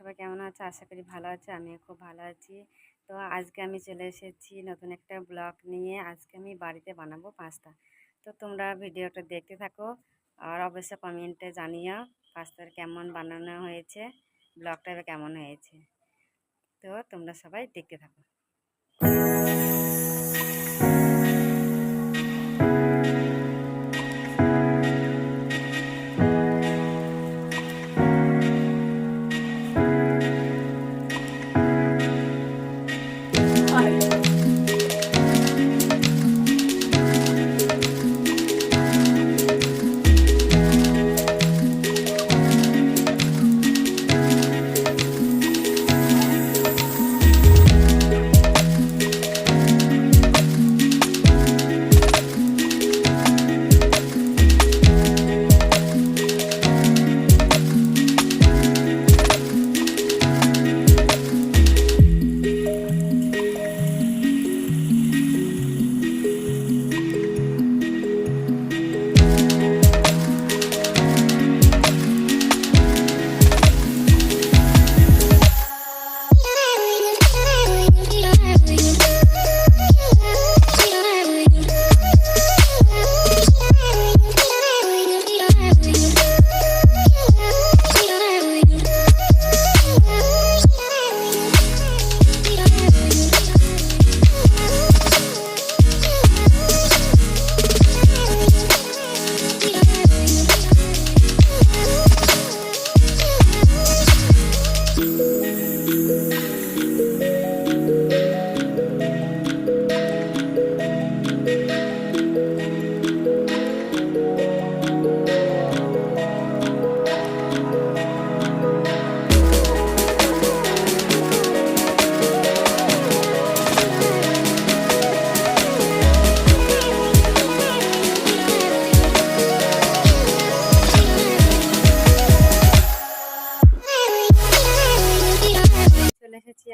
সবাই কেমন আছে? আশা করি ভালো আছে, আমিও খুব ভালো আছি। তো আজকে আমি চলে এসেছি নতুন একটা ব্লগ নিয়ে। আজকে আমি বাড়িতে বানাবো পাস্তা। তো তোমরা ভিডিওটা দেখতে থাকো আর অবশ্যই কমেন্টে জানিও পাস্তার কেমন বানানো হয়েছে, ব্লগটা কেমন হয়েছে। তো তোমরা সবাই দেখতে থাকো।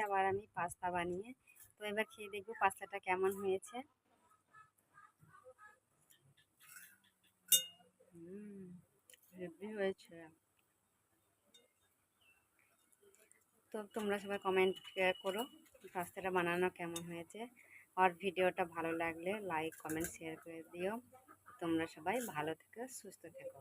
আবার আমি পাস্তা বানিয়ে, তো এবার খেয়ে দেখব পাস্তাটা কেমন হয়েছে। তো তোমরা সবাই কমেন্ট করো পাস্তাটা বানানো কেমন হয়েছে। আর ভিডিওটা ভালো লাগলে লাইক কমেন্ট শেয়ার করে দিও। তোমরা সবাই ভালো থেকো, সুস্থ থেকো।